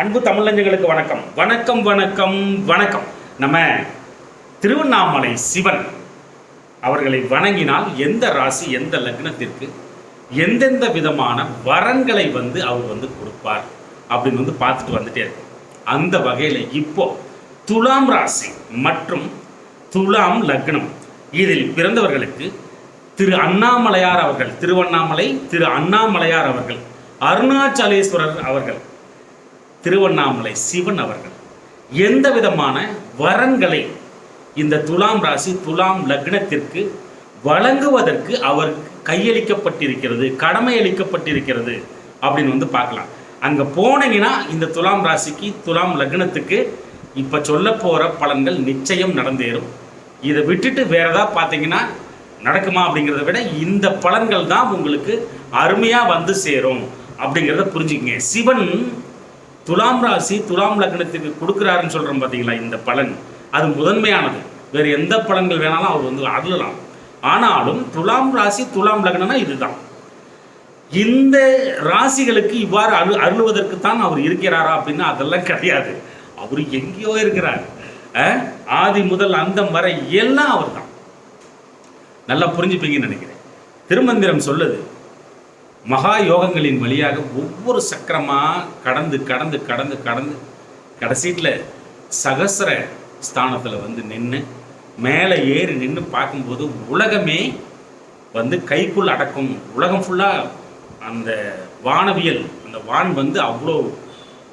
அன்பு தமிழஞ்சங்களுக்கு வணக்கம். வணக்கம் வணக்கம் வணக்கம். நம்ம திருவண்ணாமலை சிவன் அவர்களை வணங்கினால் எந்த ராசி எந்த லக்னத்திற்கு எந்தெந்த விதமான வரன்களை வந்து அவர் வந்து கொடுப்பார் அப்படின்னு வந்து பார்த்துட்டு வந்துட்டே இருக்கு அந்த வகையில் இப்போ துலாம் ராசி மற்றும் துலாம் லக்னம் இதில் பிறந்தவர்களுக்கு திரு அண்ணாமலையார் அவர்கள் திருவண்ணாமலை திரு அண்ணாமலையார் அவர்கள் அருணாச்சலேஸ்வரர் அவர்கள் திருவண்ணாமலை சிவன் அவர்கள். எந்த விதமான வரன்களை இந்த துலாம் ராசி துலாம் லக்னத்திற்கு வழங்குவதற்கு அவர் கையளிக்கப்பட்டிருக்கிறது கடமை அளிக்கப்பட்டிருக்கிறது அப்படின்னு வந்து பார்க்கலாம். அங்கே போனீங்கன்னா இந்த துலாம் ராசிக்கு துலாம் லக்னத்துக்கு இப்போ சொல்ல போகிற பலன்கள் நிச்சயம் நடந்தேறும். இதை விட்டுட்டு வேற ஏதாவது பார்த்தீங்கன்னா நடக்குமா அப்படிங்கிறத விட இந்த பலன்கள் தான் உங்களுக்கு அருமையாக வந்து சேரும் அப்படிங்கிறத புரிஞ்சுக்கங்க. சிவன் துலாம் ராசி துலாம் லக்னத்துக்கு கொடுக்குறாருன்னு சொல்கிறோம் பார்த்தீங்களா இந்த பலன். அது முதன்மையானது. வேறு எந்த பலன்கள் வேணாலும் அவர் வந்து அருளலாம். ஆனாலும் துலாம் ராசி துலாம் லக்னம்னா இதுதான். இந்த ராசிகளுக்கு இவ்வாறு அரு அருள்வதற்கு தான் அவர் இருக்கிறாரா அப்படின்னா அதெல்லாம் கிடையாது. அவர் எங்கேயோ இருக்கிறார். ஆதி முதல் அந்தம் வரை எல்லாம் அவர் தான் நல்லா புரிஞ்சுப்பீங்கன்னு நினைக்கிறேன். திருமந்திரம் சொல்லுது மகா யோகங்களின் வழியாக ஒவ்வொரு சக்கரமாக கடந்து கடந்து கடந்து கடந்து கடைசீட்டில் சகசர ஸ்தானத்தில் வந்து நின்று மேலே ஏறி நின்று பார்க்கும்போது உலகமே வந்து கைக்குள் அடக்கும். உலகம் ஃபுல்லாக அந்த வானவியல் அந்த வான் வந்து அவ்வளோ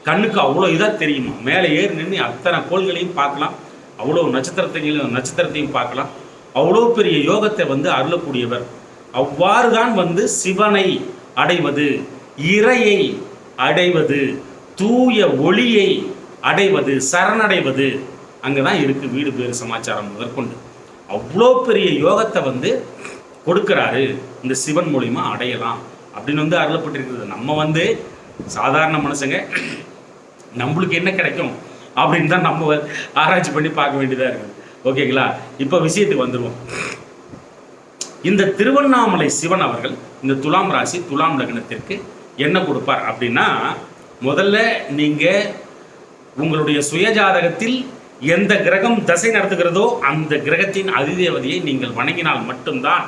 கண்ணுக்கு அவ்வளோ இதாக தெரியுமா? மேலே ஏறி நின்று அத்தனை கோள்களையும் பார்க்கலாம். அவ்வளோ நட்சத்திரத்தையும் நட்சத்திரத்தையும் பார்க்கலாம். அவ்வளோ பெரிய யோகத்தை வந்து அருளக்கூடியவர். அவ்வாறு தான் வந்து சிவனை அடைவது இறையை அடைவது தூய ஒளியை அடைவது சரணடைவது அங்கே தான் இருக்குது வீடு பேர் சமாச்சாரம் முதற்கொண்டு. அவ்வளோ பெரிய யோகத்தை வந்து கொடுக்குறாரு. இந்த சிவன் மூலிமா அடையலாம். அப்படின்னு வந்து அருளப்பட்டிருக்கிறது. நம்ம வந்து சாதாரண மனுஷங்க நம்மளுக்கு என்ன கிடைக்கும் அப்படின்னு தான் நம்ம ஆராய்ச்சி பண்ணி பார்க்க வேண்டியதாக இருக்குது ஓகேங்களா? இப்போ விஷயத்துக்கு வந்துடுவோம் இந்த திருவண்ணாமலை சிவன் அவர்கள் இந்த துலாம் ராசி துலாம் லக்னத்திற்கு என்ன கொடுப்பார் அப்படின்னா முதல்ல நீங்கள் உங்களுடைய சுயஜாதகத்தில் எந்த கிரகம் தசை நடத்துகிறதோ அந்த கிரகத்தின் அதிதேவதையை நீங்கள் வணங்கினால் மட்டும்தான்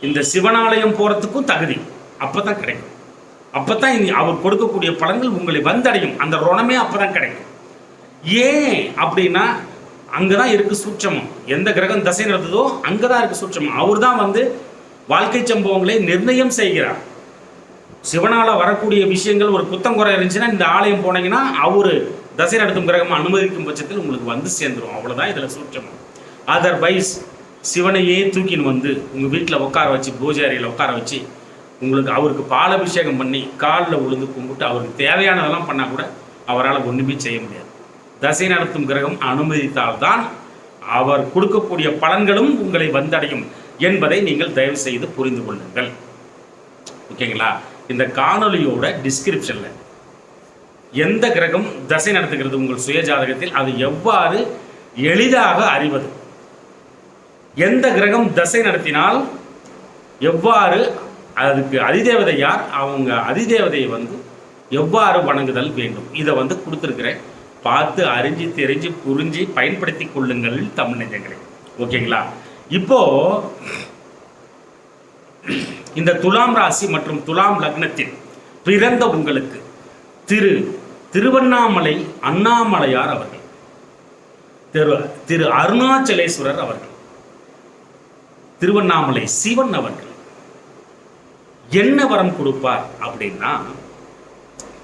இந்த சிவனாலயம் போகிறதுக்கும் தகுதி. அப்போ தான் கிடைக்கும். அப்போ தான் அவர் கொடுக்கக்கூடிய பலன்கள் உங்களை வந்தடையும். அந்த ருணமே அப்போ தான் கிடைக்கும். ஏன் அப்படின்னா அங்கே தான் இருக்குது சூட்சமம். எந்த கிரகம் தசை நடத்துதோ அங்கே தான் இருக்குது சூட்சமம். அவர் தான் வந்து வாழ்க்கை சம்பவங்களை நிர்ணயம் செய்கிறார். சிவனால் வரக்கூடிய விஷயங்கள் ஒரு குத்தம் குறை இருந்துச்சுன்னா இந்த ஆலயம் போனீங்கன்னா அவர் தசை நடத்தும் கிரகம் அனுமதிக்கும் பட்சத்தில் உங்களுக்கு வந்து சேர்ந்துடும் அவ்வளோதான் இதில் சூட்சமம். அதர்வைஸ் சிவனையே தூக்கின்னு வந்து உங்கள் வீட்டில் உட்கார வச்சு பூஜை அறையில் உட்கார வச்சு உங்களுக்கு அவருக்கு பாலாபிஷேகம் பண்ணி காலில் விழுந்து கும்பிட்டு அவருக்கு தேவையானதெல்லாம் பண்ணால் கூட அவரால் ஒன்றுமே செய்ய முடியாது. தசை நடத்தும் கிரகம் அனுமதித்தால்தான் அவர் கொடுக்கக்கூடிய பலன்களும் உங்களை வந்தடையும் என்பதை நீங்கள் தயவு செய்து புரிந்து கொள்ளுங்கள். ஓகேங்களா? இந்த காணொலியோட டிஸ்கிரிப்ஷனில் எந்த கிரகம் தசை நடத்துகிறது உங்கள் சுய ஜாதகத்தில் அது எவ்வாறு எளிதாக அறிவது? எந்த கிரகம் தசை நடத்தினால் எவ்வாறு அதுக்கு அதிதேவதை யார்? அவங்க அதிதேவதையை வந்து எவ்வாறு வணங்குதல் வேண்டும்? இதை வந்து கொடுத்துருக்கிறேன். பார்த்து அறிஞ்சு தெரிஞ்சு புரிஞ்சு பயன்படுத்தி கொள்ளுங்கள் தமிழ் நெஞ்சங்களை. ஓகேங்களா? இப்போ இந்த துலாம் ராசி மற்றும் துலாம் லக்னத்தில் பிறந்த உங்களுக்கு திரு திருவண்ணாமலை அண்ணாமலையார் அவர்கள் திரு திரு அருணாச்சலேஸ்வரர் அவர்கள் திருவண்ணாமலை சிவன் அவர்கள் என்ன வரம் கொடுப்பார் அப்படின்னா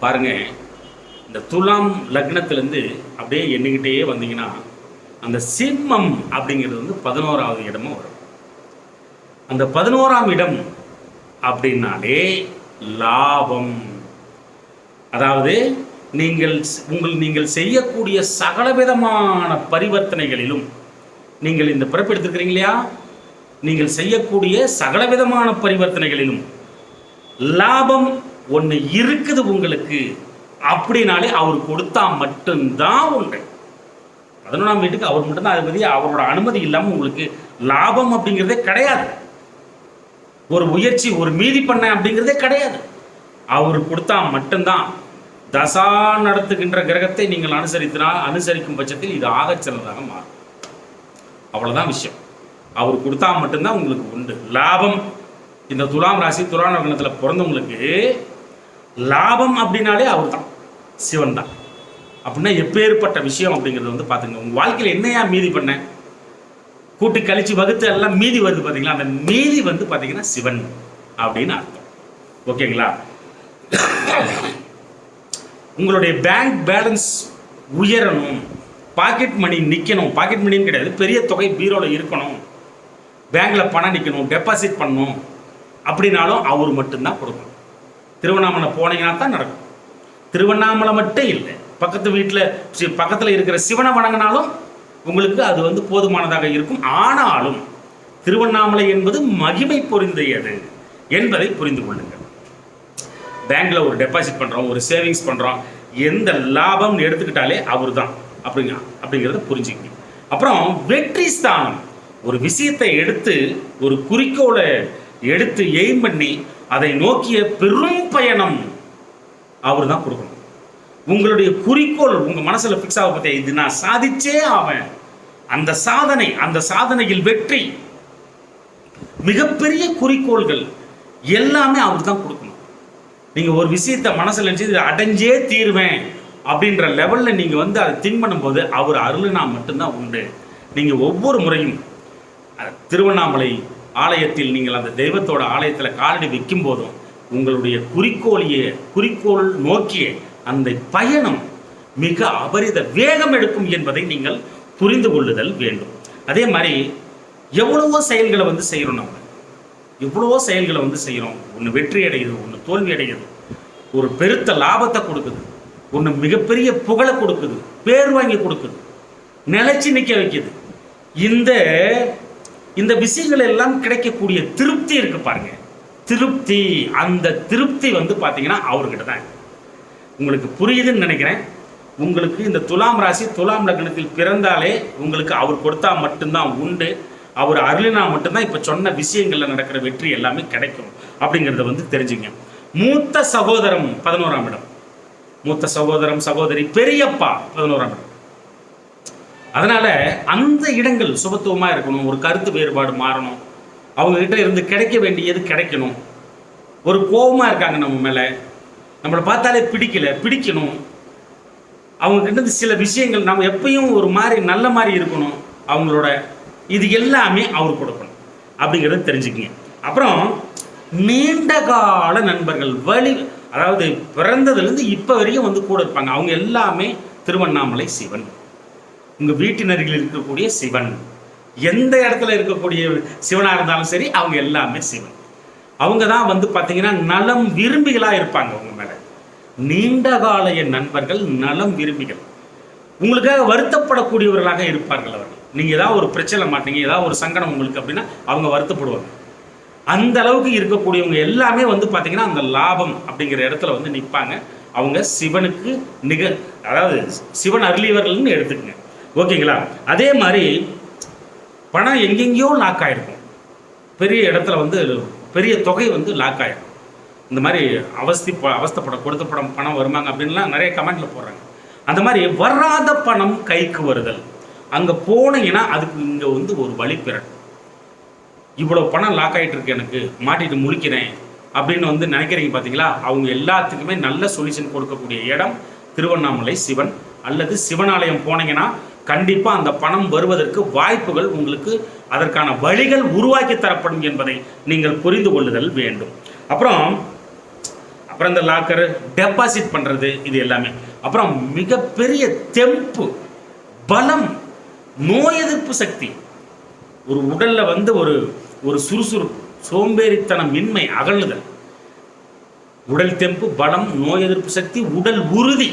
பாருங்க இந்த துலாம் லக்னத்திலேருந்து அப்படியே எண்ணிக்கிட்டே வந்தீங்கன்னா அந்த சிம்மம் அப்படிங்கிறது வந்து பதினோராவது இடமும் வரும். அந்த பதினோராம் இடம் அப்படின்னாலே லாபம். அதாவது நீங்கள் உங்கள் நீங்கள் செய்யக்கூடிய சகலவிதமான பரிவர்த்தனைகளிலும் நீங்கள் இந்த பிறப்பு எடுத்துக்கிறீங்க இல்லையா? நீங்கள் செய்யக்கூடிய சகலவிதமான பரிவர்த்தனைகளிலும் லாபம் ஒன்று இருக்குது உங்களுக்கு. அப்படின்னாலே அவர் கொடுத்தா மட்டும்தான் உண்டு. பதினொன்றாம் வீட்டுக்கு அவர் மட்டும்தான் அதிபதி அவரோட அனுமதி இல்லாமல் உங்களுக்கு லாபம் அப்படிங்கிறதே கிடையாது. ஒரு முயற்சி ஒரு மீதி பண்ண அப்படிங்கிறதே கிடையாது. அவர் கொடுத்தா மட்டும்தான். தசா நடத்துகின்ற கிரகத்தை நீங்கள் அனுசரித்தினால் அனுசரிக்கும் பட்சத்தில் இது ஆகச்சிறந்ததாக மாறும். அவ்வளோதான் விஷயம். அவர் கொடுத்தா மட்டும்தான் உங்களுக்கு உண்டு. லாபம் இந்த துலாம் ராசி துலாம் லக்னத்தில் பிறந்தவங்களுக்கு லாபம் அப்படின்னாலே அவர் தான் சிவன் தான். அப்படின்னா எப்பேற்பட்ட விஷயம் அப்படிங்கிறது வந்து பார்த்துங்க. உங்கள் வாழ்க்கையில் என்னையா மீதி பண்ண? கூட்டி கழிச்சு வகுத்து எல்லாம் மீதி வருது பார்த்தீங்களா? அந்த மீதி வந்து பார்த்தீங்கன்னா சிவன் அப்படின்னு அர்த்தம். ஓகேங்களா? உங்களுடைய பேங்க் பேலன்ஸ் உயரணும். பாக்கெட் மணி நிற்கணும் பாக்கெட் மணின்னு கிடையாது. பெரிய தொகை பீரோவில் இருக்கணும். பேங்க்கில் பணம் நிற்கணும் டெபாசிட் பண்ணணும். அப்படின்னாலும் அவர் மட்டும்தான் கொடுக்கணும். திருவண்ணாமலை போனீங்கன்னா தான் நடக்கும். திருவண்ணாமலை மட்டும் இல்லை. பக்கத்து வீட்டில் பக்கத்தில் இருக்கிற சிவனை வணங்கினாலும் உங்களுக்கு அது வந்து போதுமானதாக இருக்கும். ஆனாலும் திருவண்ணாமலை என்பது மகிமை பொருந்தியது என்பதை புரிந்து கொள்ளுங்கள். பேங்க்ல ஒரு டெபாசிட் பண்றோம் ஒரு சேவிங்ஸ் பண்றோம். எந்த லாபம்னு எடுத்துக்கிட்டாலே அவர் தான் அப்படிங்க அப்படிங்கிறத புரிஞ்சுக்கணும். அப்புறம் வெற்றி ஸ்தானம். ஒரு விஷயத்தை எடுத்து ஒரு குறிக்கோளை எடுத்து எய்ம் பண்ணி அதை நோக்கிய பெரும் பயணம். அவர் தான் கொடுக்கணும். உங்களுடைய குறிக்கோள் உங்கள் மனசில் ஃபிக்ஸ் ஆக பார்த்தே இது நான் சாதிச்சே ஆவேன். அந்த சாதனை அந்த சாதனையில் வெற்றி. மிகப்பெரிய குறிக்கோள்கள் எல்லாமே அவர் தான் கொடுக்கணும். நீங்கள் ஒரு விஷயத்த மனசில் நினச்சி இதை அடைஞ்சே தீருவேன் அப்படின்ற லெவலில் நீங்கள் வந்து அதை திங்க் பண்ணும்போது அவர் அருளுனா மட்டும்தான் உண்டு. நீங்கள் ஒவ்வொரு முறையும் திருவண்ணாமலை ஆலயத்தில் நீங்கள் அந்த தெய்வத்தோட ஆலயத்தில் காலடி வைக்கும் போதும் உங்களுடைய குறிக்கோளிய குறிக்கோள் நோக்கிய அந்த பயணம் மிக அபரித வேகம் எடுக்கும் என்பதை நீங்கள் புரிந்து கொள்ளுதல் வேண்டும். அதே மாதிரி எவ்வளவோ செயல்களை வந்து செய்கிறோம் நம்ம. எவ்வளவோ செயல்களை வந்து செய்கிறோம் ஒன்று வெற்றி அடையுது ஒன்று தோல்வி அடையுது. ஒரு பெருத்த லாபத்தை கொடுக்குது. ஒன்று மிகப்பெரிய புகழை கொடுக்குது. பேர் வாங்கி கொடுக்குது. நிலைச்சு நிற்க வைக்குது. இந்த இந்த விஷயங்கள் எல்லாம் கிடைக்கக்கூடிய திருப்தி இருக்கு பாருங்கள் திருப்தி அந்த திருப்தி வந்து பார்த்தீங்கன்னா அவர்கிட்ட தான் உங்களுக்கு புரியுதுன்னு நினைக்கிறேன். உங்களுக்கு இந்த துலாம் ராசி துலாம் லக்னத்தில் பிறந்தாலே உங்களுக்கு அவர் கொடுத்தா மட்டும்தான் உண்டு. அவர் அருளினா மட்டும்தான் இப்போ சொன்ன விஷயங்களில் நடக்கிற வெற்றி எல்லாமே கிடைக்கும் அப்படிங்கிறத வந்து தெரிஞ்சுங்க. மூத்த சகோதரம் பதினோராம் இடம். மூத்த சகோதரம் சகோதரி பெரியப்பா பதினோராம் இடம். அதனால அந்த இடங்கள் சுபத்துவமாக இருக்கணும். ஒரு கருத்து வேறுபாடு மாறணும். அவங்கக்கிட்ட இருந்து கிடைக்க வேண்டியது கிடைக்கணும். ஒரு கோபமாக இருக்காங்க நம்ம மேலே. நம்மளை பார்த்தாலே பிடிக்கல பிடிக்கணும். அவங்கக்கிட்ட இருந்து சில விஷயங்கள் நம்ம எப்பயும் ஒரு மாதிரி நல்ல மாதிரி இருக்கணும். அவங்களோட இது எல்லாமே அவர் கொடுக்கணும். அப்படிங்கிறத தெரிஞ்சுக்கங்க. அப்புறம் நீண்ட கால நண்பர்கள் வழி அதாவது பிறந்ததுலேருந்து இப்போ வரைக்கும் வந்து கூட இருப்பாங்க. அவங்க எல்லாமே திருவண்ணாமலை சிவன். உங்கள் வீட்டினர்கள் இருக்கக்கூடிய சிவன். எந்த இடத்துல இருக்கக்கூடிய சிவனாக இருந்தாலும் சரி அவங்க எல்லாமே சிவன். அவங்க தான் வந்து பார்த்தீங்கன்னா நலம் விரும்பிகளாக இருப்பாங்க அவங்க மேலே. நீண்ட காலைய நண்பர்கள் நலம் விரும்பிகள். உங்களுக்காக வருத்தப்படக்கூடியவர்களாக இருப்பார்கள் அவர்கள். நீங்கள் ஏதாவது ஒரு பிரச்சனை மாட்டீங்க ஏதாவது ஒரு சங்கடம் உங்களுக்கு அப்படின்னா அவங்க வருத்தப்படுவாங்க. அந்த அளவுக்கு இருக்கக்கூடியவங்க எல்லாமே வந்து பார்த்தீங்கன்னா அந்த லாபம் அப்படிங்கிற இடத்துல வந்து நிற்பாங்க அவங்க சிவனுக்கு நிக அதாவது சிவன் அருளியவர்கள்னு எடுத்துக்கங்க. ஓகேங்களா? அதே மாதிரி பணம் எங்கெங்கேயோ லாக் ஆகிருக்கும் பெரிய இடத்துல வந்து பெரிய தொகை வந்து லாக் ஆகிடும் இந்த மாதிரி அவஸ்தி அவஸ்தைப்பட கொடுத்த படம் பணம் வருமாங்க அப்படின்லாம் நிறைய கமெண்ட்டில் போடுறாங்க. அந்த மாதிரி வராத பணம் கைக்கு வருதல். அங்கே போனீங்கன்னா அதுக்கு இங்கே வந்து ஒரு வழி இவ்வளோ பணம் லாக் ஆகிட்டு இருக்கு எனக்கு மாட்டிட்டு முழிக்கிறேன் அப்படின்னு வந்து நினைக்கிறீங்க பார்த்தீங்களா அவங்க எல்லாத்துக்குமே நல்ல சொல்யூஷன் கொடுக்கக்கூடிய இடம் திருவண்ணாமலை சிவன். அல்லது சிவனாலயம் போனீங்கன்னா கண்டிப்பாக அந்த பணம் வருவதற்கு வாய்ப்புகள் உங்களுக்கு அதற்கான வழிகள் உருவாக்கி தரப்படும் என்பதை நீங்கள் புரிந்து கொள்ளுதல் வேண்டும். அப்புறம் அப்புறம் இந்த லாக்கர் டெபாசிட் பண்ணுறது இது எல்லாமே. அப்புறம் மிகப்பெரிய தெம்பு பலம் நோய் எதிர்ப்பு சக்தி. ஒரு உடல்ல வந்து ஒரு ஒரு சுறுசுறுப்பு சோம்பேறித்தனம் இன்மை அகழுதல் உடல் தெம்பு பலம் நோய் எதிர்ப்பு சக்தி உடல் உறுதி.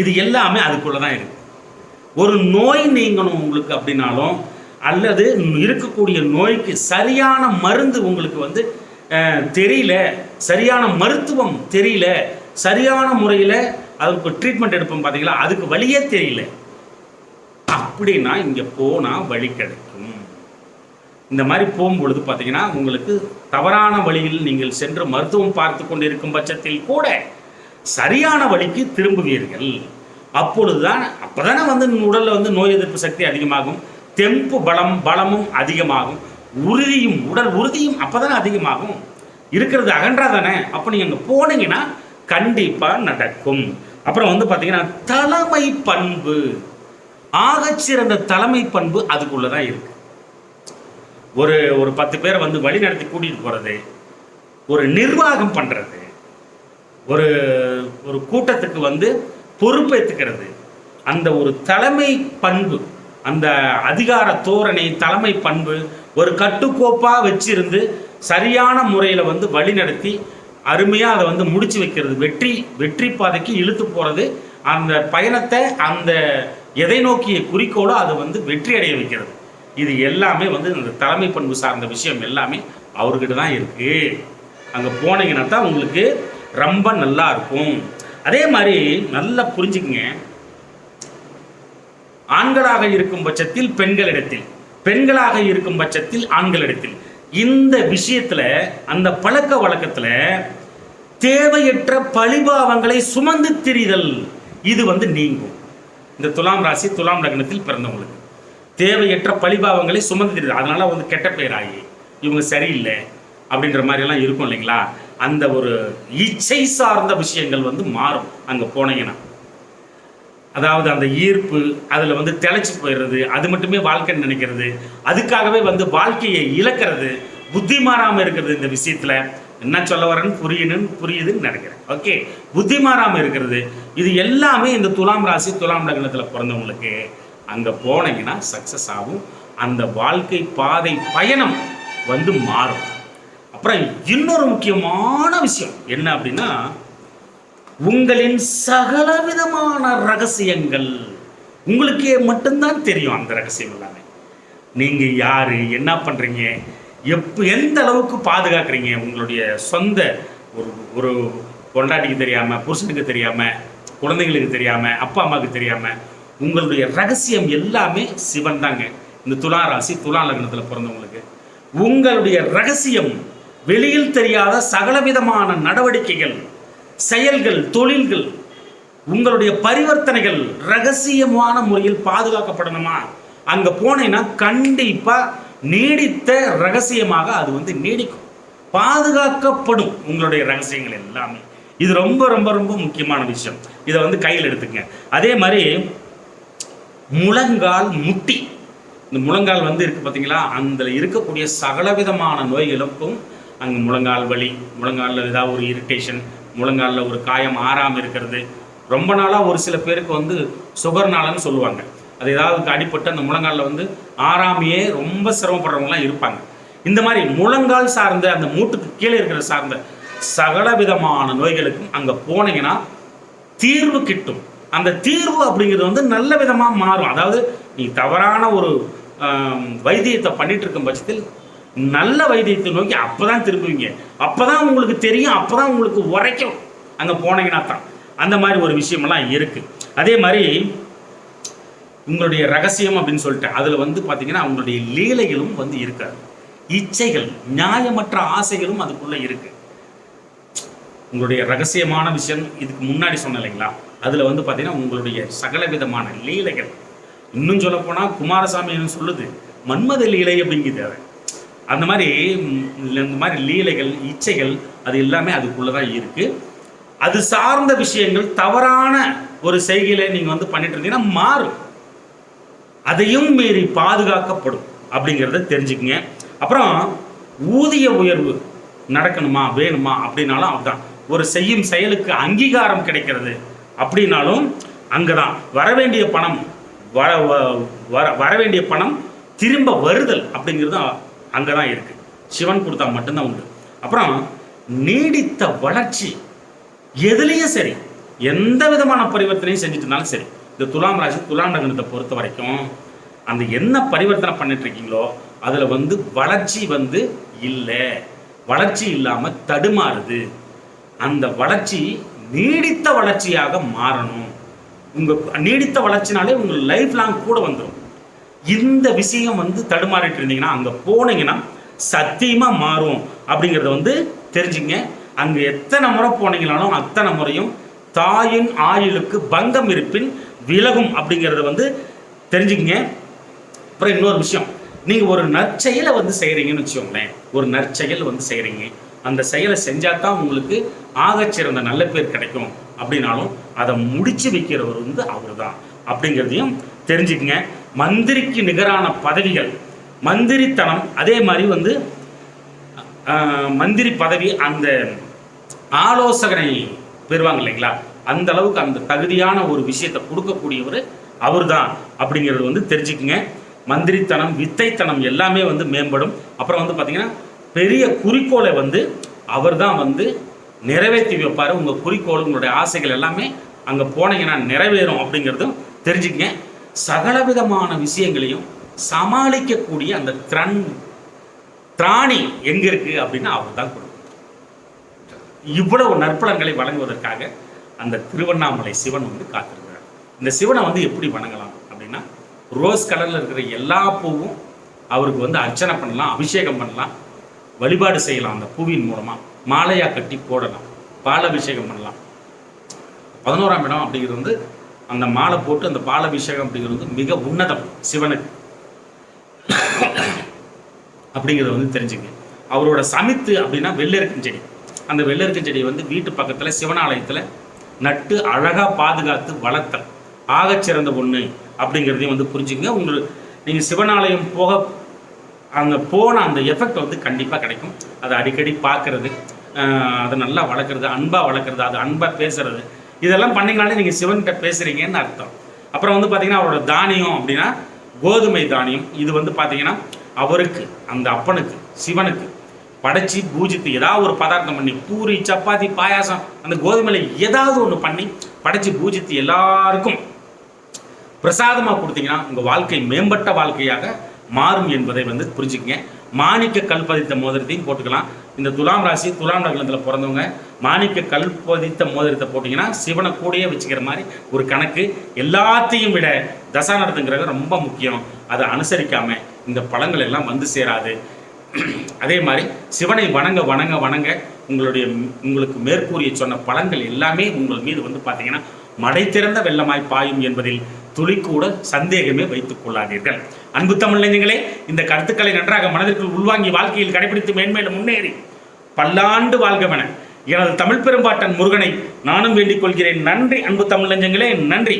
இது எல்லாமே அதுக்குள்ளே தான் இருக்குது ஒரு நோய் நீங்கணும் உங்களுக்கு அப்படின்னாலும் அல்லது இருக்கக்கூடிய நோய்க்கு சரியான மருந்து உங்களுக்கு வந்து தெரியல சரியான மருத்துவம் தெரியல சரியான முறையில் அதுக்கு ட்ரீட்மெண்ட் எடுப்போம் பார்த்தீங்களா அதுக்கு வழியே தெரியல. அப்படின்னா இங்கே போனால் வழி கிடைக்கும். இந்த மாதிரி போகும்பொழுது பார்த்தீங்கன்னா உங்களுக்கு தவறான வழியில் நீங்கள் சென்று மருத்துவம் பார்த்து கொண்டிருக்கும் பட்சத்தில் கூட சரியான வழிக்கு திரும்புவீர்கள். அப்பொழுதுதான் அப்பதானே வந்து உடலில் வந்து நோய் எதிர்ப்பு சக்தி அதிகமாகும். தெம்பு பலம் பலமும் அதிகமாகும். உறுதியும் உடல் உறுதியும் அப்பதானே அதிகமாகும். இருக்கிறது அகன்றா தானே அப்போ நீங்கள் அங்கே போனீங்கன்னா கண்டிப்பாக நடக்கும். அப்புறம் வந்து பார்த்தீங்கன்னா தலைமை பண்பு. ஆகச்சிறந்த தலைமை பண்பு அதுக்குள்ளே தான் இருக்கு. ஒரு ஒரு பத்து பேரை வந்து வழி நடத்தி கூட்டிகிட்டு போகிறது ஒரு நிர்வாகம் பண்ணுறது ஒரு ஒரு கூட்டத்துக்கு வந்து பொறுப்பேற்றுக்கிறது அந்த ஒரு தலைமை பண்பு அந்த அதிகார தோரணை தலைமை பண்பு ஒரு கட்டுக்கோப்பாக வச்சிருந்து சரியான முறையில் வந்து வழி நடத்தி அருமையாக அதை வந்து முடிச்சு வைக்கிறது. வெற்றி வெற்றி பாதைக்கு இழுத்து போகிறது அந்த பயணத்தை அந்த எதை நோக்கிய குறிக்கோளோ அதை வந்து வெற்றி அடைய வைக்கிறது. இது எல்லாமே வந்து இந்த தலைமை பண்பு சார்ந்த விஷயம் எல்லாமே அவர்கிட்ட தான் இருக்குது அங்கே போனீங்கன்னா தான் உங்களுக்கு ரொம்ப நல்லா இருக்கும். அதே மாதிரி நல்லா புரிஞ்சுக்குங்க. ஆண்களாக இருக்கும் பட்சத்தில் பெண்களிடத்தில். பெண்களாக இருக்கும் பட்சத்தில் ஆண்களிடத்தில். இந்த விஷயத்துல அந்த பழக்க வழக்கத்துல தேவையற்ற பழிபாவங்களை சுமந்து திரிதல் இது வந்து நீங்கும். இந்த துலாம் ராசி துலாம் லக்னத்தில் பிறந்தவங்களுக்கு. தேவையற்ற பழிபாவங்களை சுமந்து திரிதல். அதனால வந்து கெட்ட பேராகி இவங்க சரியில்லை. அப்படின்ற மாதிரி எல்லாம் இருக்கும் இல்லைங்களா? அந்த ஒரு இச்சை சார்ந்த விஷயங்கள் வந்து மாறும் அங்கே போனீங்கன்னா. அதாவது அந்த ஈர்ப்பு அதில் வந்து திளைச்சி போயிடுறது அது மட்டுமே வாழ்க்கைன்னு நினைக்கிறது அதுக்காகவே வந்து வாழ்க்கையை இழக்கிறது புத்தி மாறாமல் இருக்கிறது இந்த விஷயத்தில். என்ன சொல்ல வரேன்னு புரியணும்னு புரியுதுன்னு நினைக்கிறேன். ஓகே புத்தி மாறாமல் இருக்கிறது. இது எல்லாமே இந்த துலாம் ராசி துலாம் லக்னத்தில் பிறந்தவங்களுக்கு அங்கே போனீங்கன்னா சக்ஸஸ் ஆகும். அந்த வாழ்க்கை பாதை பயணம் வந்து மாறும். அப்புறம் இன்னொரு முக்கியமான விஷயம். என்ன அப்படின்னா உங்களின் சகலவிதமான ரகசியங்கள் உங்களுக்கே மட்டும்தான் தெரியும் அந்த ரகசியம் எல்லாமே. நீங்க யாரு என்ன பண்றீங்க எப்போ எந்த அளவுக்கு பாதுகாக்கிறீங்க உங்களுடைய சொந்த ஒரு ஒரு பொண்டாட்டிக்கு தெரியாம புருஷனுக்கு தெரியாம குழந்தைங்களுக்கு தெரியாம அப்பா அம்மாவுக்கு தெரியாம உங்களுடைய ரகசியம் எல்லாமே சிவன் தாங்க. இந்த துலா ராசி துலா லக்னத்தில் பிறந்தவங்களுக்கு. உங்களுடைய ரகசியம் வெளியில் தெரியாத சகலவிதமான நடவடிக்கைகள் செயல்கள் தொழில்கள் உங்களுடைய பரிவர்த்தனைகள் ரகசியமான முறையில் பாதுகாக்கப்படணுமா? அங்க போனேன்னா கண்டிப்பா நீடித்த ரகசியமாக அது வந்து நீடிக்கும். பாதுகாக்கப்படும் உங்களுடைய ரகசியங்கள் எல்லாமே. இது ரொம்ப ரொம்ப ரொம்ப முக்கியமான விஷயம். இதை வந்து கையில் எடுத்துக்கங்க அதே மாதிரி முழங்கால் முட்டி. இந்த முழங்கால் வந்து இருக்கு பார்த்தீங்களா அந்த இருக்கக்கூடிய சகலவிதமான நோய்களுக்கும் அங்கே முழங்கால் வலி முழங்காலில் ஏதாவது ஒரு இரிட்டேஷன் முழங்காலில் ஒரு காயம் ஆறாமல் இருக்கிறது. ரொம்ப நாளாக ஒரு சில பேருக்கு வந்து சுகர்னாலன்னு சொல்லுவாங்க. அது ஏதாவது அடிப்பட்டு அந்த முழங்காலில் வந்து ஆறாமையே ரொம்ப சிரமப்படுறவங்களாம் இருப்பாங்க. இந்த மாதிரி முழங்கால் சார்ந்த அந்த மூட்டுக்கு கீழே இருக்கிற சார்ந்த சகல விதமான நோய்களுக்கும் அங்கே போனீங்கன்னா தீர்வு கிட்டும். அந்த தீர்வு அப்படிங்கிறது வந்து நல்ல விதமாக மாறும். அதாவது நீ தவறான ஒரு வைத்தியத்தை பண்ணிட்டு இருக்கும் பட்சத்தில் நல்ல வைத்தியத்தை நோக்கி அப்பதான் திரும்புவீங்க. அப்பதான் உங்களுக்கு தெரியும் அப்பதான் உங்களுக்கு உரைக்கும். அங்கே போனீங்கன்னா தான். அந்த மாதிரி ஒரு விஷயமெல்லாம் இருக்குது அதே மாதிரி உங்களுடைய ரகசியம் அப்படின்னு சொல்லிட்டு அதில் வந்து பார்த்தீங்கன்னா அவங்களுடைய லீலைகளும் வந்து இருக்காது. இச்சைகள் நியாயமற்ற ஆசைகளும் அதுக்குள்ளே இருக்கு. உங்களுடைய ரகசியமான விஷயம் இதுக்கு முன்னாடி சொன்னேன் இல்லைங்களா? அதில் வந்து பார்த்தீங்கன்னா உங்களுடைய சகல விதமான லீலைகள். இன்னும் சொல்லப்போனால் குமாரசாமி சொல்லுது? மன்மத லீலை அப்படிங்குது அந்த மாதிரி இந்த மாதிரி லீலைகள் இச்சைகள் அது எல்லாமே அதுக்குள்ளே தான் இருக்கு. அது சார்ந்த விஷயங்கள் தவறான ஒரு செய்கையில் நீங்கள் வந்து பண்ணிட்டு இருந்தீங்கன்னா மாறும். அதையும் மீறி பாதுகாக்கப்படும் அப்படிங்கிறத தெரிஞ்சுக்கங்க. அப்புறம் ஊதிய உயர்வு நடக்கணுமா வேணுமா அப்படின்னாலும் அதுதான். ஒரு செய்யும் செயலுக்கு அங்கீகாரம் கிடைக்கிறது அப்படின்னாலும் அங்கே தான் வர வேண்டிய பணம் வர வ- வர வர வேண்டிய பணம் திரும்ப வருதல் அப்படிங்கிறது அங்கே தான் இருக்குது சிவன் கொடுத்தா மட்டும்தான் உண்டு. அப்புறம் நீடித்த வளர்ச்சி. எதுலேயும் சரி எந்த விதமான பரிவர்த்தனையும் செஞ்சுட்டு இருந்தாலும் சரி இந்த துலாம் ராசி துலாம் லக்னத்தை பொறுத்த வரைக்கும் அந்த என்ன பரிவர்த்தனை பண்ணிட்டு இருக்கீங்களோ அதில் வந்து வளர்ச்சி வந்து இல்லை. வளர்ச்சி இல்லாமல் தடுமாறுது. அந்த வளர்ச்சி நீடித்த வளர்ச்சியாக மாறணும். உங்கள் நீடித்த வளர்ச்சினாலே உங்கள் லைஃப் லாங் கூட வந்துடும் இந்த விஷயம் வந்து தடுமாறிட்டு இருந்தீங்கன்னா அங்கே போனீங்கன்னா சத்தியமாக மாறும் அப்படிங்கிறத வந்து தெரிஞ்சுங்க. அங்கே எத்தனை முறை போனீங்கனாலும் அத்தனை முறையும் தாயின் ஆயுளுக்கு பங்கம் இருப்பின் விலகும் அப்படிங்கிறத வந்து தெரிஞ்சுக்கங்க. அப்புறம் இன்னொரு விஷயம். நீங்கள் ஒரு நற்செயலை வந்து செய்கிறீங்கன்னு வச்சுக்கோங்களேன். ஒரு நற்செயல் வந்து செய்கிறீங்க அந்த செயலை செஞ்சால் தான் உங்களுக்கு ஆகச்சிறந்த நல்ல பேர் கிடைக்கும் அப்படின்னாலும் அதை முடிச்சு வைக்கிறவர் வந்து அவர் தான் அப்படிங்கிறதையும் தெரிஞ்சுக்கங்க. மந்திரிக்கு நிகரான பதவிகள். மந்திரித்தனம் அதே மாதிரி வந்து மந்திரி பதவி அந்த ஆலோசகனை பெறுவாங்க இல்லைங்களா? அந்த அளவுக்கு அந்த தகுதியான ஒரு விஷயத்தை கொடுக்கக்கூடியவர் அவர் தான் அப்படிங்கிறது வந்து தெரிஞ்சுக்குங்க. மந்திரித்தனம் வித்தைத்தனம் எல்லாமே வந்து மேம்படும். அப்புறம் வந்து பார்த்தீங்கன்னா பெரிய குறிக்கோளை வந்து அவர் தான் வந்து நிறைவேற்றி வைப்பார். உங்கள் குறிக்கோள் உங்களுடைய ஆசைகள் எல்லாமே அங்கே போனீங்கன்னா நிறைவேறும் அப்படிங்கிறதும் தெரிஞ்சுக்கங்க. சகலவிதமான விஷயங்களையும் சமாளிக்கக்கூடிய அந்த திறன் திராணி எங்க இருக்கு அப்படின்னா அவர் தான் கொடுக்கும் இவ்வளவு நற்பலன்களை வழங்குவதற்காக அந்த திருவண்ணாமலை சிவன் வந்து காத்திருக்கிறார். இந்த சிவனை வந்து எப்படி வணங்கலாம் அப்படின்னா ரோஸ் கலர்ல இருக்கிற எல்லா பூவும் அவருக்கு வந்து அர்ச்சனை பண்ணலாம் அபிஷேகம் பண்ணலாம் வழிபாடு செய்யலாம். அந்த பூவின் மூலமா மாலையா கட்டி போடலாம் பால் அபிஷேகம் பண்ணலாம். பதினோராம் இடம் அப்படிங்கிறது வந்து அந்த மாலை போட்டு அந்த பாலபிஷேகம் அப்படிங்கிறது மிக உன்னதம் சிவனுக்கு. அப்படிங்கிறத வந்து தெரிஞ்சுங்க. அவரோட சமித்து அப்படின்னா வெள்ளெருக்கும் செடி. அந்த வெள்ளெருக்கும் செடியை வந்து வீட்டு பக்கத்தில் சிவனாலயத்தில் நட்டு அழகாக பாதுகாத்து வளர்த்தல். ஆகச்சிறந்த ஒன்று அப்படிங்கிறதையும் வந்து புரிஞ்சுங்க உங்களுக்கு நீங்கள் சிவனாலயம் போக அங்கே போன அந்த எஃபெக்ட் வந்து கண்டிப்பாக கிடைக்கும். அதை அடிக்கடி பார்க்கறது அதை நல்லா வளர்க்குறது அன்பாக வளர்க்குறது அது அன்பாக பேசுகிறது இதெல்லாம் பண்ணீங்கனாலே நீங்கள் சிவன்கிட்ட பேசுகிறீங்கன்னு அர்த்தம். அப்புறம் வந்து பார்த்தீங்கன்னா அவரோட தானியம் அப்படின்னா கோதுமை தானியம். இது வந்து பார்த்தீங்கன்னா அவருக்கு அந்த அப்பனுக்கு சிவனுக்கு படைச்சி பூஜித்து ஏதாவது ஒரு பதார்த்தம் பண்ணி பூரி சப்பாத்தி பாயாசம் அந்த கோதுமையில் ஏதாவது ஒன்று பண்ணி படைச்சி பூஜித்து எல்லாருக்கும் பிரசாதமாக கொடுத்தீங்கன்னா உங்கள் வாழ்க்கை மேம்பட்ட வாழ்க்கையாக மாறும் என்பதை வந்து புரிஞ்சுக்கங்க. மாணிக்க கல் பதித்த மோதிரத்தையும் போட்டுக்கலாம். இந்த துலாம் ராசி துலாம் லக்னத்தில் பிறந்தவங்க மாணிக்க கல் பதித்த மோதிரத்தை போட்டிங்கன்னா சிவனை கூடயே வச்சுக்கிற மாதிரி ஒரு கணக்கு எல்லாத்தையும் விட தசா நடத்துங்கிறது ரொம்ப முக்கியம். அதை அனுசரிக்காம இந்த பழங்கள் எல்லாம் வந்து சேராது. அதே மாதிரி சிவனை வணங்க வணங்க வணங்க உங்களுடைய உங்களுக்கு மேற்கூறிய சொன்ன பழங்கள் எல்லாமே உங்கள் மீது வந்து பார்த்தீங்கன்னா மடை திறந்த வெள்ளமாய் பாயும் என்பதில் துளிக்கூட சந்தேகமே வைத்துக் கொள்ளாதீர்கள். அன்பு தமிழ்ஞர்களே இந்த கருத்துக்களை நன்றாக மனதிற்குள் உள்வாங்கி வாழ்க்கையில் கடைபிடித்து மேன்மேலும் முன்னேறி பல்லாண்டு வாழ்கவன எனது தமிழ் பெரும்பாட்டன் முருகனை நானும் வேண்டிக் கொள்கிறேன். நன்றி அன்பு தமிழ் நன்றி.